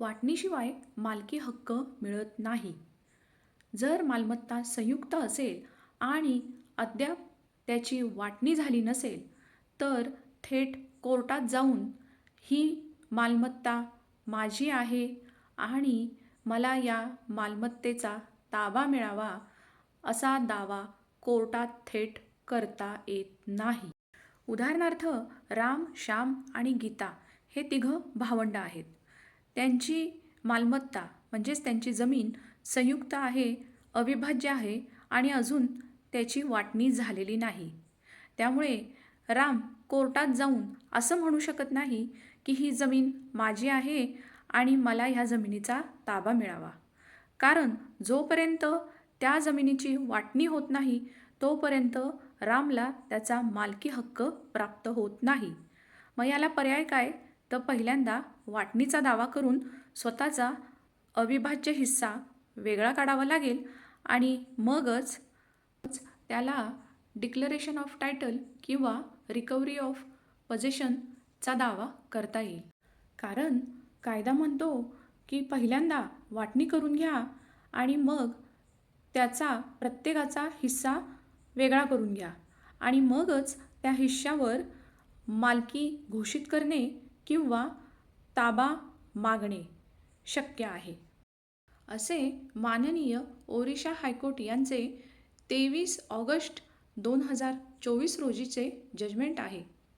वाटणीशिवाय मालकी हक्क मिळत नाही. जर मालमत्ता संयुक्त असेल आणि अद्याप त्याची वाटणी झाली नसेल तर थेट कोर्टात जाऊन ही मालमत्ता माझी आहे आणि मला या मालमत्तेचा ताबा मिळावा असा दावा कोर्टात थेट करता येत नाही. उदाहरणार्थ राम श्याम आणि गीता हे तिघं भावंडं आहेत. त्यांची मालमत्ता म्हणजेच त्यांची जमीन संयुक्त आहे अविभाज्य आहे आणि अजून त्याची वाटणी झालेली नाही. त्यामुळे राम कोर्टात जाऊन असं म्हणू शकत नाही की ही जमीन माझी आहे आणि मला ह्या जमिनीचा ताबा मिळावा. कारण जोपर्यंत त्या जमिनीची वाटणी होत नाही तोपर्यंत रामला त्याचा मालकी हक्क प्राप्त होत नाही. मग याला पर्याय काय? तर पहिल्यांदा वाटणीचा दावा करून स्वतःचा अविभाज्य हिस्सा वेगळा काढावा लागेल आणि मगच त्याला डिक्लरेशन ऑफ टायटल किंवा रिकव्हरी ऑफ पजेशनचा दावा करता येईल. कारण कायदा म्हणतो की पहिल्यांदा वाटणी करून घ्या आणि मग त्याचा प्रत्येकाचा हिस्सा वेगळा करून घ्या आणि मगच त्या हिश्श्यावर मालकी घोषित करणे किंवा ताबा मागणे शक्य आहे. असे माननीय ओरिशा हायकोर्ट यांचे तेवीस ऑगस्ट दोन हजार चोवीस रोजीचे जजमेंट आहे.